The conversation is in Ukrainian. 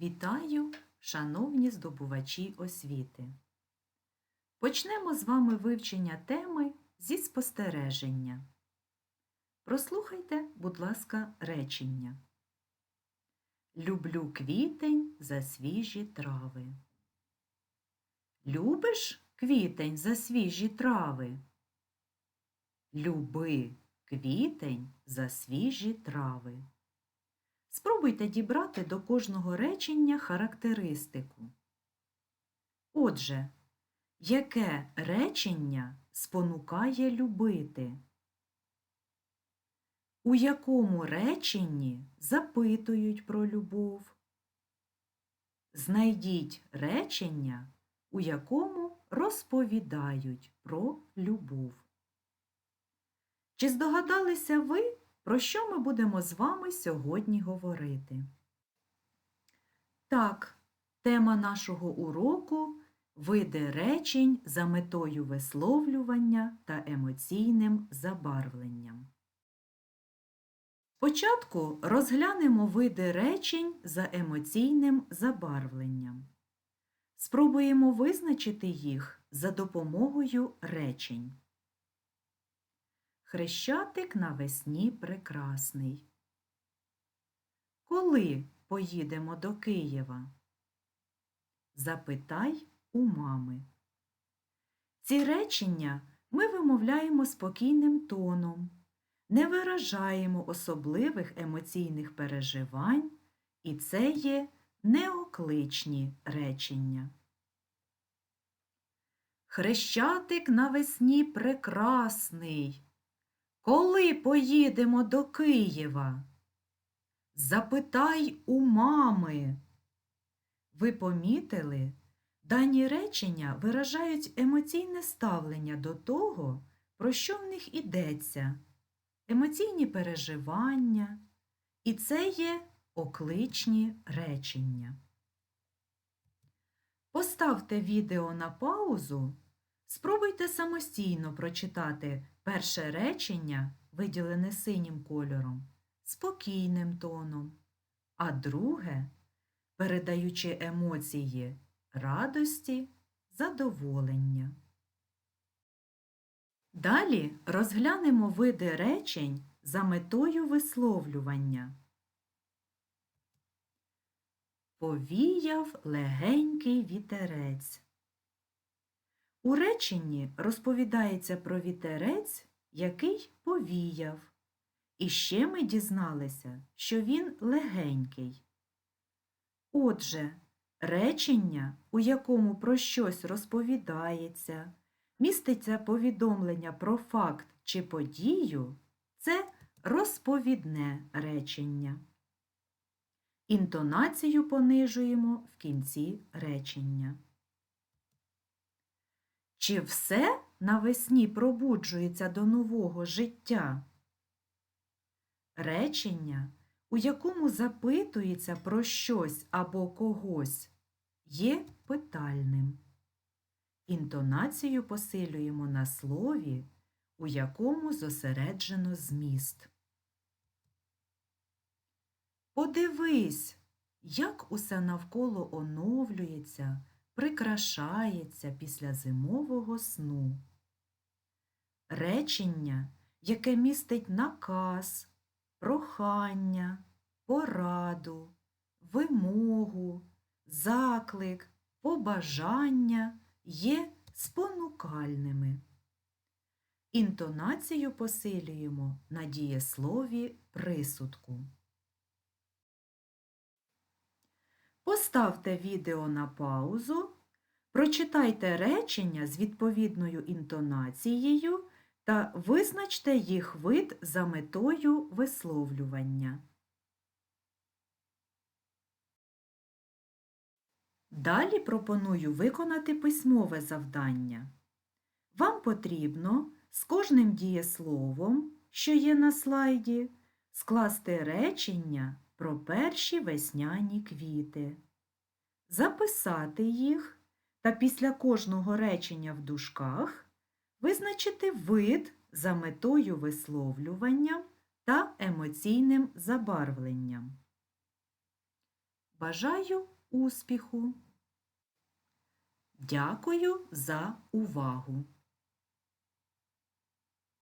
Вітаю, шановні здобувачі освіти! Почнемо з вами вивчення теми зі спостереження. Прослухайте, будь ласка, речення. Люблю квітень за свіжі трави. Любиш квітень за свіжі трави? Люби квітень за свіжі трави. Спробуйте дібрати до кожного речення характеристику. Отже, яке речення спонукає любити? У якому реченні запитують про любов? Знайдіть речення, у якому розповідають про любов. Чи здогадалися ви, про що ми будемо з вами сьогодні говорити? Так, тема нашого уроку види речень за метою висловлювання та емоційним забарвленням. Спочатку розглянемо види речень за емоційним забарвленням. Спробуємо визначити їх за допомогою речень. Хрещатик навесні прекрасний. Коли поїдемо до Києва? Запитай у мами. Ці речення ми вимовляємо спокійним тоном, не виражаємо особливих емоційних переживань, і це є неокличні речення. Хрещатик навесні прекрасний. Коли поїдемо до Києва? Запитай у мами. Ви помітили, дані речення виражають емоційне ставлення до того, про що в них ідеться, емоційні переживання, і це є окличні речення. Поставте відео на паузу, спробуйте самостійно прочитати перше речення, виділене синім кольором, спокійним тоном, а друге передаючи емоції радості, задоволення. Далі розглянемо види речень за метою висловлювання. Повіяв легенький вітерець. У реченні розповідається про вітерець, який повіяв. І ще ми дізналися, що він легенький. Отже, речення, у якому про щось розповідається, міститься повідомлення про факт чи подію, це розповідне речення. Інтонацію понижуємо в кінці речення. Чи все навесні пробуджується до нового життя? Речення, у якому запитується про щось або когось, є питальним. Інтонацію посилюємо на слові, у якому зосереджено зміст. Подивись, як усе навколо оновлюється, прикрашається після зимового сну. Речення, яке містить наказ, прохання, пораду, вимогу, заклик, побажання є спонукальними. Інтонацію посилюємо на дієслові присудку. Поставте відео на паузу, прочитайте речення з відповідною інтонацією та визначте їх вид за метою висловлювання. Далі пропоную виконати письмове завдання. Вам потрібно з кожним дієсловом, що є на слайді, скласти речення про перші весняні квіти, записати їх та після кожного речення в дужках визначити вид за метою висловлювання та емоційним забарвленням. Бажаю успіху! Дякую за увагу!